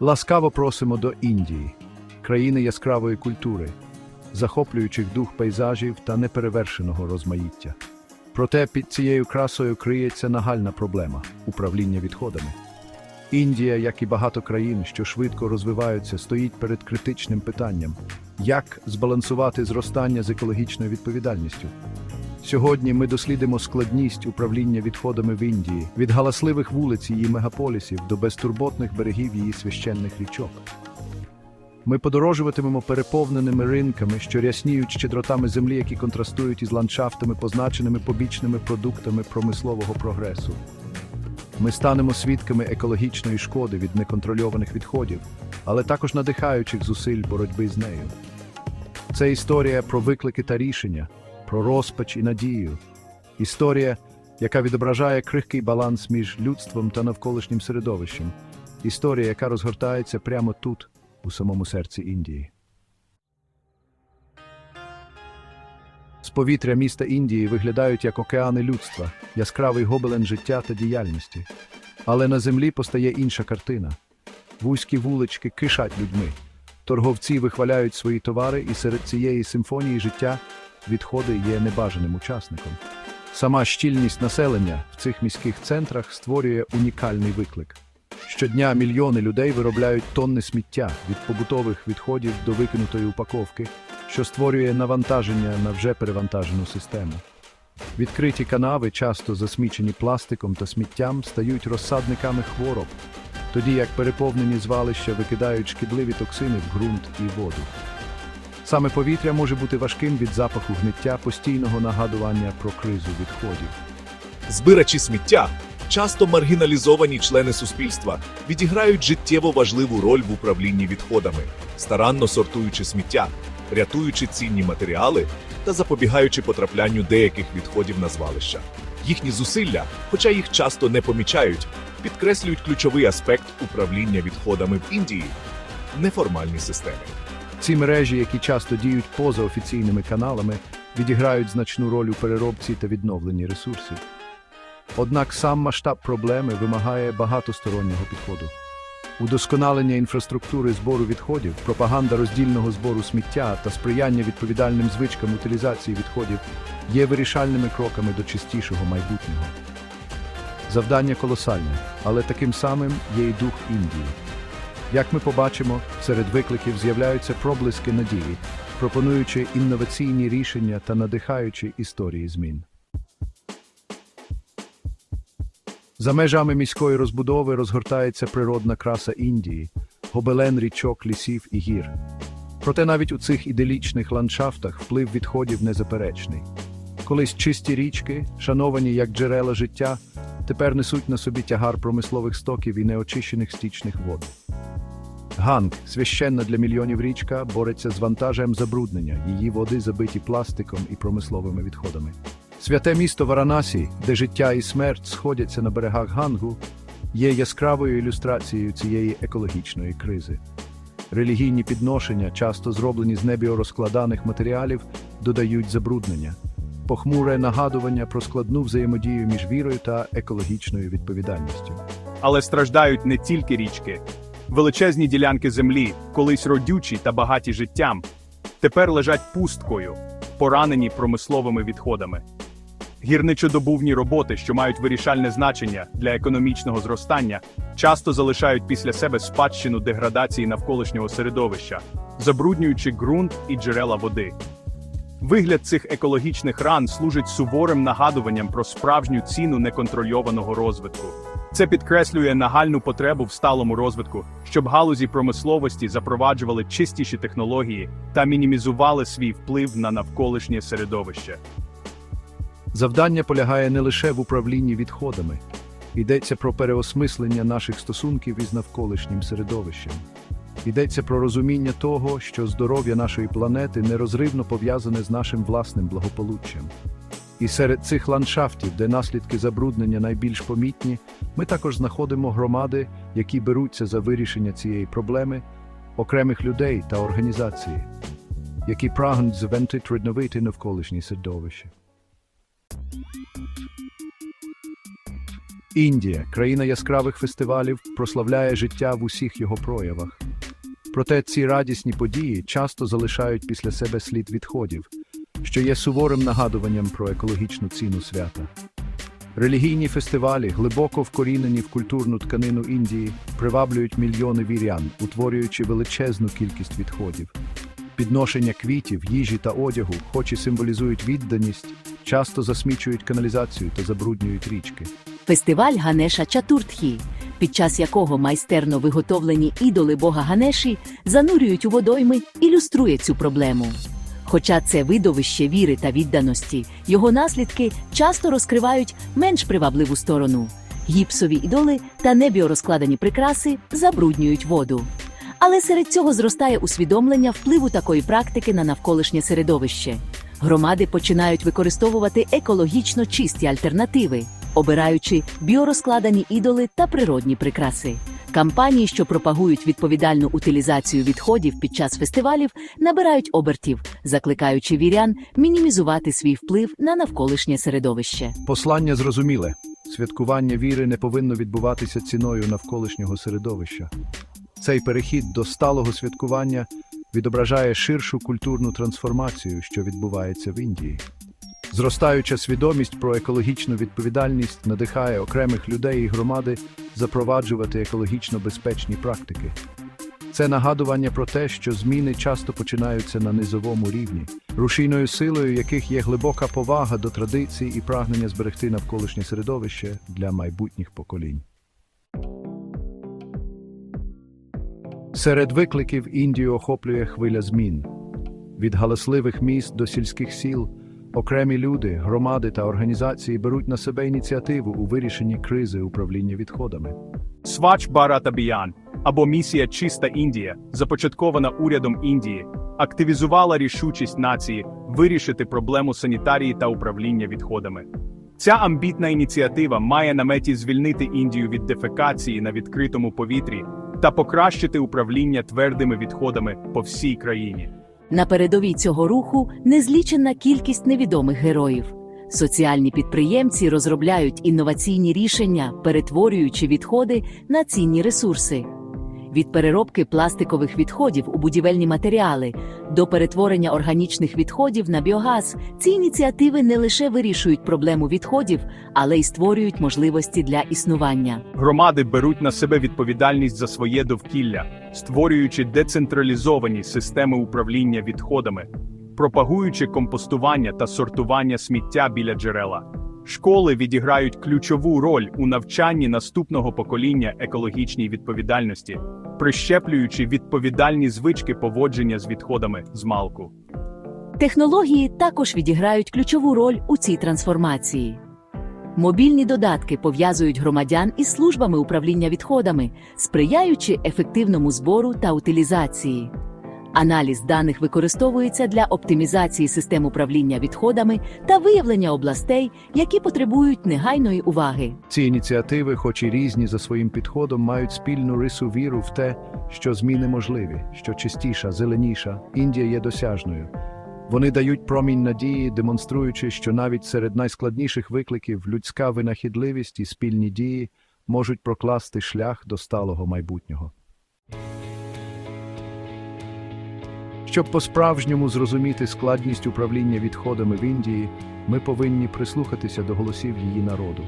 Ласкаво просимо до Індії, країни яскравої культури, захоплюючих дух пейзажів та неперевершеного розмаїття. Проте під цією красою криється нагальна проблема управління відходами. Індія, як і багато країн, що швидко розвиваються, стоїть перед критичним питанням: як збалансувати зростання з екологічною відповідальністю. Сьогодні ми дослідимо складність управління відходами в Індії від галасливих вулиць її мегаполісів до безтурботних берегів її священних річок. Ми подорожуватимемо переповненими ринками, що рясніють щедротами землі, які контрастують із ландшафтами, позначеними побічними продуктами промислового прогресу. Ми станемо свідками екологічної шкоди від неконтрольованих відходів, але також надихаючих зусиль боротьби з нею. Це історія про виклики та рішення, про розпач і надію. Історія, яка відображає крихкий баланс між людством та навколишнім середовищем. Історія, яка розгортається прямо тут, у самому серці Індії. З повітря міста Індії виглядають як океани людства, яскравий гобелен життя та діяльності. Але на землі постає інша картина. Вузькі вулички кишать людьми. Торговці вихваляють свої товари, і серед цієї симфонії життя відходи є небажаним учасником. Сама щільність населення в цих міських центрах створює унікальний виклик. Щодня мільйони людей виробляють тонни сміття від побутових відходів до викинутої упаковки, що створює навантаження на вже перевантажену систему. Відкриті канави, часто засмічені пластиком та сміттям, стають розсадниками хвороб, тоді як переповнені звалища викидають шкідливі токсини в ґрунт і воду. Саме повітря може бути важким від запаху гниття, постійного нагадування про кризу відходів. Збирачі сміття, часто маргіналізовані члени суспільства, відіграють життєво важливу роль в управлінні відходами, старанно сортуючи сміття, рятуючи цінні матеріали та запобігаючи потраплянню деяких відходів на звалища. Їхні зусилля, хоча їх часто не помічають, підкреслюють ключовий аспект управління відходами в Індії неформальні системи. Ці мережі, які часто діють поза офіційними каналами, відіграють значну роль у переробці та відновленні ресурсів. Однак сам масштаб проблеми вимагає багатостороннього підходу. Удосконалення інфраструктури збору відходів, пропаганда роздільного збору сміття та сприяння відповідальним звичкам утилізації відходів є вирішальними кроками до чистішого майбутнього. Завдання колосальне, але таким самим є й дух Індії. Як ми побачимо, серед викликів з'являються проблиски надії, пропонуючи інноваційні рішення та надихаючи історії змін. За межами міської розбудови розгортається природна краса Індії, гобелен річок, лісів і гір. Проте навіть у цих іделічних ландшафтах вплив відходів незаперечний. Колись чисті річки, шановані як джерела життя, тепер несуть на собі тягар промислових стоків і неочищених стічних вод. Ганг, священна для мільйонів річка, бореться з вантажем забруднення, її води забиті пластиком і промисловими відходами. Святе місто Варанасі, де життя і смерть сходяться на берегах Гангу, є яскравою ілюстрацією цієї екологічної кризи. Релігійні підношення, часто зроблені з небіорозкладаних матеріалів, додають забруднення, похмуре нагадування про складну взаємодію між вірою та екологічною відповідальністю. Але страждають не тільки річки. Величезні ділянки землі, колись родючі та багаті життям, тепер лежать пусткою, поранені промисловими відходами. Гірничодобувні роботи, що мають вирішальне значення для економічного зростання, часто залишають після себе спадщину деградації навколишнього середовища, забруднюючи ґрунт і джерела води. Вигляд цих екологічних ран служить суворим нагадуванням про справжню ціну неконтрольованого розвитку. Це підкреслює нагальну потребу в сталому розвитку, щоб галузі промисловості запроваджували чистіші технології та мінімізували свій вплив на навколишнє середовище. Завдання полягає не лише в управлінні відходами, йдеться про переосмислення наших стосунків із навколишнім середовищем. Йдеться про розуміння того, що здоров'я нашої планети нерозривно пов'язане з нашим власним благополуччям. І серед цих ландшафтів, де наслідки забруднення найбільш помітні, ми також знаходимо громади, які беруться за вирішення цієї проблеми, окремих людей та організації, які прагнуть звентити відновити навколишнє середовище. Індія, країна яскравих фестивалів, прославляє життя в усіх його проявах. Проте ці радісні події часто залишають після себе слід відходів, що є суворим нагадуванням про екологічну ціну свята. Релігійні фестивалі, глибоко вкорінені в культурну тканину Індії, приваблюють мільйони вірян, утворюючи величезну кількість відходів. Підношення квітів, їжі та одягу, хоч і символізують відданість, часто засмічують каналізацію та забруднюють річки. Фестиваль Ганеша Чатуртхі, під час якого майстерно виготовлені ідоли бога Ганеші занурюють у водойми, ілюструє цю проблему. Хоча це видовище віри та відданості, його наслідки часто розкривають менш привабливу сторону. Гіпсові ідоли та небіорозкладені прикраси забруднюють воду. Але серед цього зростає усвідомлення впливу такої практики на навколишнє середовище. Громади починають використовувати екологічно чисті альтернативи, обираючи біорозкладені ідоли та природні прикраси. Кампанії, що пропагують відповідальну утилізацію відходів під час фестивалів, набирають обертів, закликаючи вірян мінімізувати свій вплив на навколишнє середовище. Послання зрозуміле: святкування віри не повинно відбуватися ціною навколишнього середовища. Цей перехід до сталого святкування відображає ширшу культурну трансформацію, що відбувається в Індії. Зростаюча свідомість про екологічну відповідальність надихає окремих людей і громади запроваджувати екологічно безпечні практики. Це нагадування про те, що зміни часто починаються на низовому рівні, рушійною силою яких є глибока повага до традицій і прагнення зберегти навколишнє середовище для майбутніх поколінь. Серед викликів Індію охоплює хвиля змін. Від галасливих міст до сільських сіл окремі люди, громади та організації беруть на себе ініціативу у вирішенні кризи управління відходами. Свач Барат Абіян або місія Чиста Індія, започаткована урядом Індії, активізувала рішучість нації вирішити проблему санітарії та управління відходами. Ця амбітна ініціатива має на меті звільнити Індію від дефекації на відкритому повітрі та покращити управління твердими відходами по всій країні. На передовій цього руху незлічена кількість невідомих героїв. Соціальні підприємці розробляють інноваційні рішення, перетворюючи відходи на цінні ресурси. Від переробки пластикових відходів у будівельні матеріали до перетворення органічних відходів на біогаз ці ініціативи не лише вирішують проблему відходів, але й створюють можливості для існування. Громади беруть на себе відповідальність за своє довкілля, створюючи децентралізовані системи управління відходами, пропагуючи компостування та сортування сміття біля джерела. Школи відіграють ключову роль у навчанні наступного покоління екологічній відповідальності, прищеплюючи відповідальні звички поводження з відходами з малку. Технології також відіграють ключову роль у цій трансформації. Мобільні додатки пов'язують громадян із службами управління відходами, сприяючи ефективному збору та утилізації. Аналіз даних використовується для оптимізації систем управління відходами та виявлення областей, які потребують негайної уваги. Ці ініціативи, хоч і різні за своїм підходом, мають спільну рису віру в те, що зміни можливі, що чистіша, зеленіша, Індія є досяжною. Вони дають промінь надії, демонструючи, що навіть серед найскладніших викликів людська винахідливість і спільні дії можуть прокласти шлях до сталого майбутнього. Щоб по-справжньому зрозуміти складність управління відходами в Індії, ми повинні прислухатися до голосів її народу.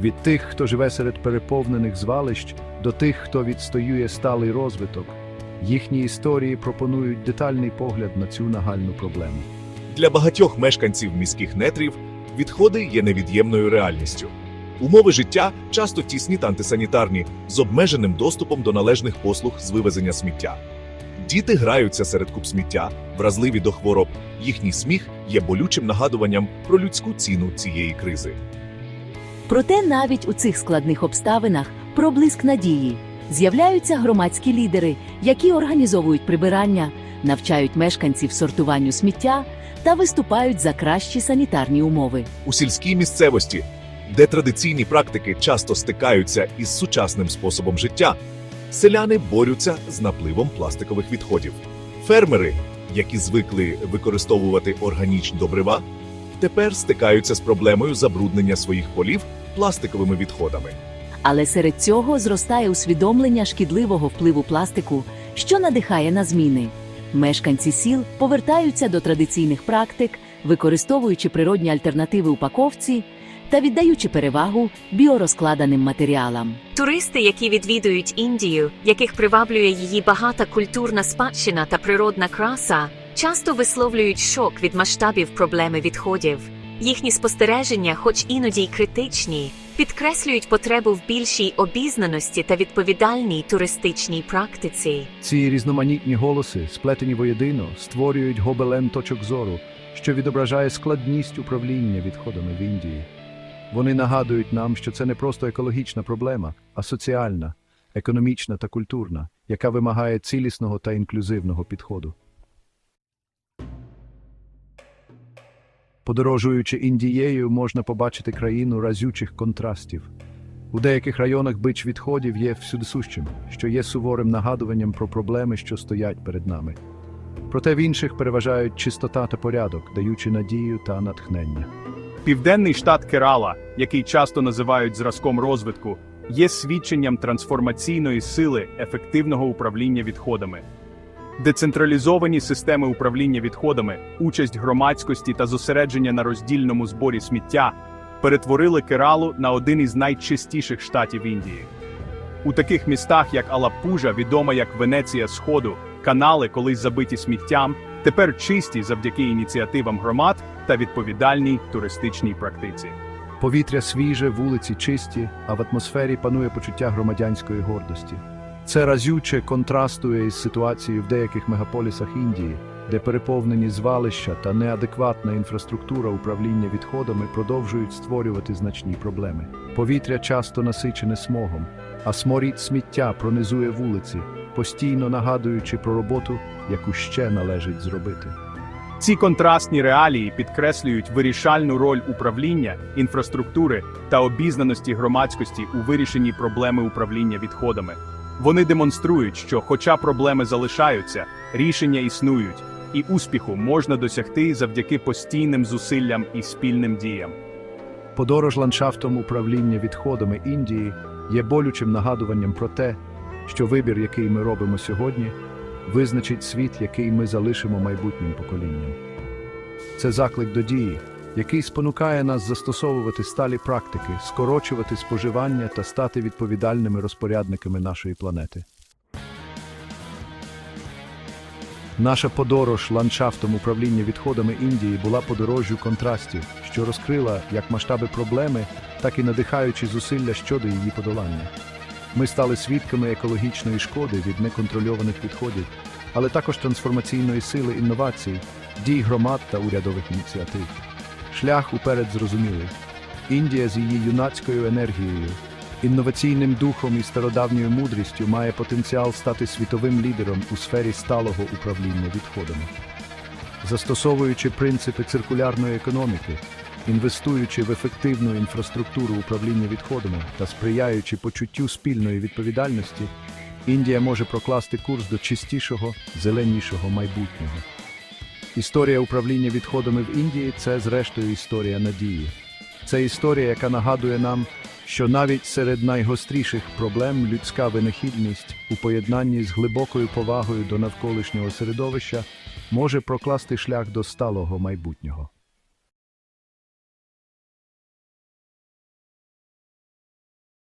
Від тих, хто живе серед переповнених звалищ, до тих, хто відстоює сталий розвиток, їхні історії пропонують детальний погляд на цю нагальну проблему. Для багатьох мешканців міських нетрів відходи є невід'ємною реальністю. Умови життя часто тісні та антисанітарні, з обмеженим доступом до належних послуг з вивезення сміття. Діти граються серед куб сміття, вразливі до хвороб. Їхній сміх є болючим нагадуванням про людську ціну цієї кризи. Проте навіть у цих складних обставинах проблиск надії з'являються громадські лідери, які організовують прибирання, навчають мешканців сортуванню сміття та виступають за кращі санітарні умови. У сільській місцевості, де традиційні практики часто стикаються із сучасним способом життя, селяни борються з напливом пластикових відходів. Фермери, які звикли використовувати органічні добрива, тепер стикаються з проблемою забруднення своїх полів пластиковими відходами. Але серед цього зростає усвідомлення шкідливого впливу пластику, що надихає на зміни. Мешканці сіл повертаються до традиційних практик, використовуючи природні альтернативи упаковці та віддаючи перевагу біорозкладаним матеріалам. Туристи, які відвідують Індію, яких приваблює її багата культурна спадщина та природна краса, часто висловлюють шок від масштабів проблеми відходів. Їхні спостереження, хоч іноді й критичні, підкреслюють потребу в більшій обізнаності та відповідальній туристичній практиці. Ці різноманітні голоси, сплетені воєдино, створюють гобелен точок зору, що відображає складність управління відходами в Індії. Вони нагадують нам, що це не просто екологічна проблема, а соціальна, економічна та культурна, яка вимагає цілісного та інклюзивного підходу. Подорожуючи Індією, можна побачити країну разючих контрастів. У деяких районах бич відходів є всюдисущим, що є суворим нагадуванням про проблеми, що стоять перед нами. Проте в інших переважають чистота та порядок, даючи надію та натхнення. Південний штат Керала, який часто називають зразком розвитку, є свідченням трансформаційної сили ефективного управління відходами. Децентралізовані системи управління відходами, участь громадськості та зосередження на роздільному зборі сміття перетворили Кералу на один із найчистіших штатів Індії. У таких містах, як Алапужа, відома як Венеція Сходу, канали, колись забиті сміттям, тепер чисті завдяки ініціативам громад та відповідальній туристичній практиці. Повітря свіже, вулиці чисті, а в атмосфері панує почуття громадянської гордості. Це разюче контрастує із ситуацією в деяких мегаполісах Індії, де переповнені звалища та неадекватна інфраструктура управління відходами продовжують створювати значні проблеми. Повітря часто насичене смогом, а сморід сміття пронизує вулиці, постійно нагадуючи про роботу, яку ще належить зробити. Ці контрастні реалії підкреслюють вирішальну роль управління, інфраструктури та обізнаності громадськості у вирішенні проблеми управління відходами. Вони демонструють, що, хоча проблеми залишаються, рішення існують, і успіху можна досягти завдяки постійним зусиллям і спільним діям. Подорож ландшафтом управління відходами Індії є болючим нагадуванням про те, що вибір, який ми робимо сьогодні, визначить світ, який ми залишимо майбутнім поколінням. Це заклик до дії, який спонукає нас застосовувати сталі практики, скорочувати споживання та стати відповідальними розпорядниками нашої планети. Наша подорож ландшафтом управління відходами Індії була подорожжю контрастів, що розкрила як масштаби проблеми, так і надихаючі зусилля щодо її подолання. Ми стали свідками екологічної шкоди від неконтрольованих відходів, але також трансформаційної сили інновацій, дій громад та урядових ініціатив. Шлях уперед зрозумілий. Індія з її юнацькою енергією, інноваційним духом і стародавньою мудрістю має потенціал стати світовим лідером у сфері сталого управління відходами. Застосовуючи принципи циркулярної економіки, інвестуючи в ефективну інфраструктуру управління відходами та сприяючи почуттю спільної відповідальності, Індія може прокласти курс до чистішого, зеленішого майбутнього. Історія управління відходами в Індії це, зрештою, історія надії. Це історія, яка нагадує нам, що навіть серед найгостріших проблем людська винахідність у поєднанні з глибокою повагою до навколишнього середовища може прокласти шлях до сталого майбутнього.